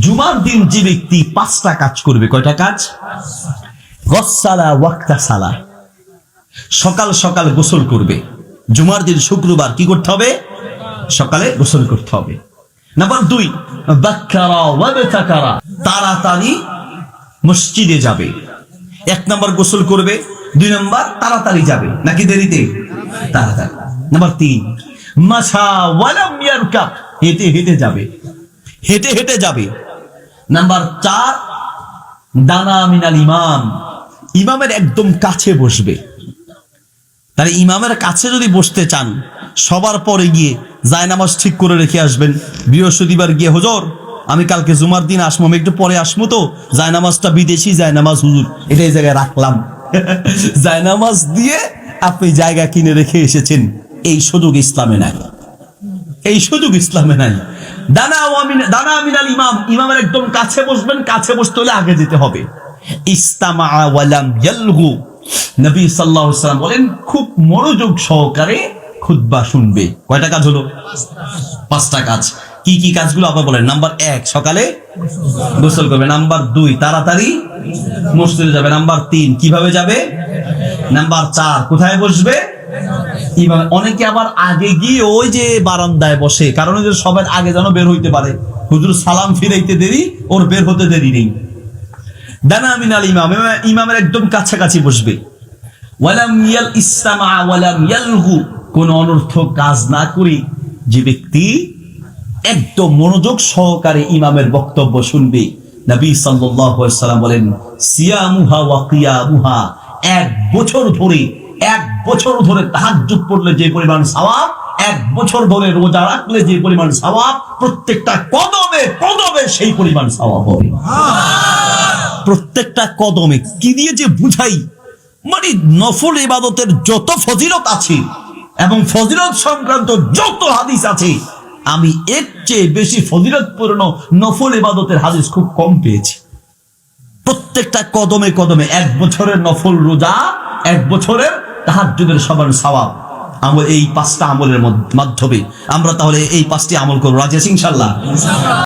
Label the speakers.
Speaker 1: জুমার দিন যে ব্যক্তি পাঁচটা কাজ করবে, কয়টা কাজ? সালা। সকাল সকাল গোসল করবে। জুমার দিন শুক্রবার কি করতে হবে? সকালে গোসল করতে হবে। নাম্বার দুই তাড়াতাড়ি মসজিদে যাবে। এক নাম্বার গোসল করবে, দুই নাম্বার তাড়াতাড়ি যাবে। নাকি দেরিতে? তাড়াতাড়ি। নাম্বার তিন মাসা ওয়ালাম হেঁটে হেঁটে যাবে। হেঁটে হেঁটে যাবে। নাম্বার চার, দানা মিনাল ইমাম। ইমামের একদম কাছে বসবে। তাহলে ইমামের কাছে যদি বসতে চান, সবার পরে গিয়ে জায়নামাজ ঠিক করে রেখে আসবেন। বৃহস্পতিবার গিয়ে, হজর, আমি কালকে জুমার দিন আসব আমি একটু পরে আসব তো। জায়নামাজটা বিদেশি জায়নামাজ, হুজুর। এটা এই জায়গায় রাখলাম। জায়নামাজ দিয়ে আপনি জায়গা কিনে রেখে এসেছেন। এই সুযোগ ইসলামে নাই। এই সুযোগ ইসলামে নাই। দানা আমিনাল ইমাম, ইমামের একদম কাছে বসবেন, কাছে বসতে হলে আগে হবে। ইস্তামা নবী বলেন, খুব মনোযোগ সহকারে খুতবা শুনবে। কয়টা কাজ হলো? পাঁচটা কাজ। কি কি কাজগুলো আবার বলেন? নাম্বার এক, সকালে গোসল করবে। নাম্বার দুই, তাড়াতাড়ি মসজিদে যাবে। নাম্বার তিন, কীভাবে যাবে? নাম্বার চার, কোথায় বসবে? অনেকে আবার আগে গিয়ে ওই যে বারান্দায় বসে, কারণ যে সবার আগে যেন বের হইতে পারে। হুজুর সালাম ফিরাইতে দেরি, ওর বের হতে দেরি নেই। দানা মিনাল ইমাম ইমামের একদম কাছাকাছি বসবে। কোন অনর্থক কাজ না করে যে ব্যক্তি একদম মনোযোগ সহকারে ইমামের বক্তব্য শুনবে। বলেন, সিয়ামুহা এক বছর ধরে, এক বছর ধরে তাহাজ্জুদ পড়লে যে পরিমাণ সওয়াব, এক বছর ধরে রোজা রাখলে যে পরিমাণ সওয়াব, প্রত্যেকটা কদমে কদমে সেই পরিমাণ সওয়াব হবে। প্রত্যেকটা কদমে কি দিয়ে যে বুঝাই? মানে নফল ইবাদতের যত ফজিলত আছে এবং ফজিলত সংক্রান্ত যত হাদিস আছে, আমি এর চেয়ে বেশি ফজিলতপূর্ণ নফল ইবাদতের হাদিস খুব কম পেয়েছি। প্রত্যেকটা কদমে কদমে এক বছরের নফল রোজা, এক বছরের তাহাজ্জুদের সবার স্বভাব আমল এই পাঁচটা আমলের মাধ্যমে। আমরা তাহলে এই পাঁচটি আমল করব। রাজেশ ইনশাল্লাহ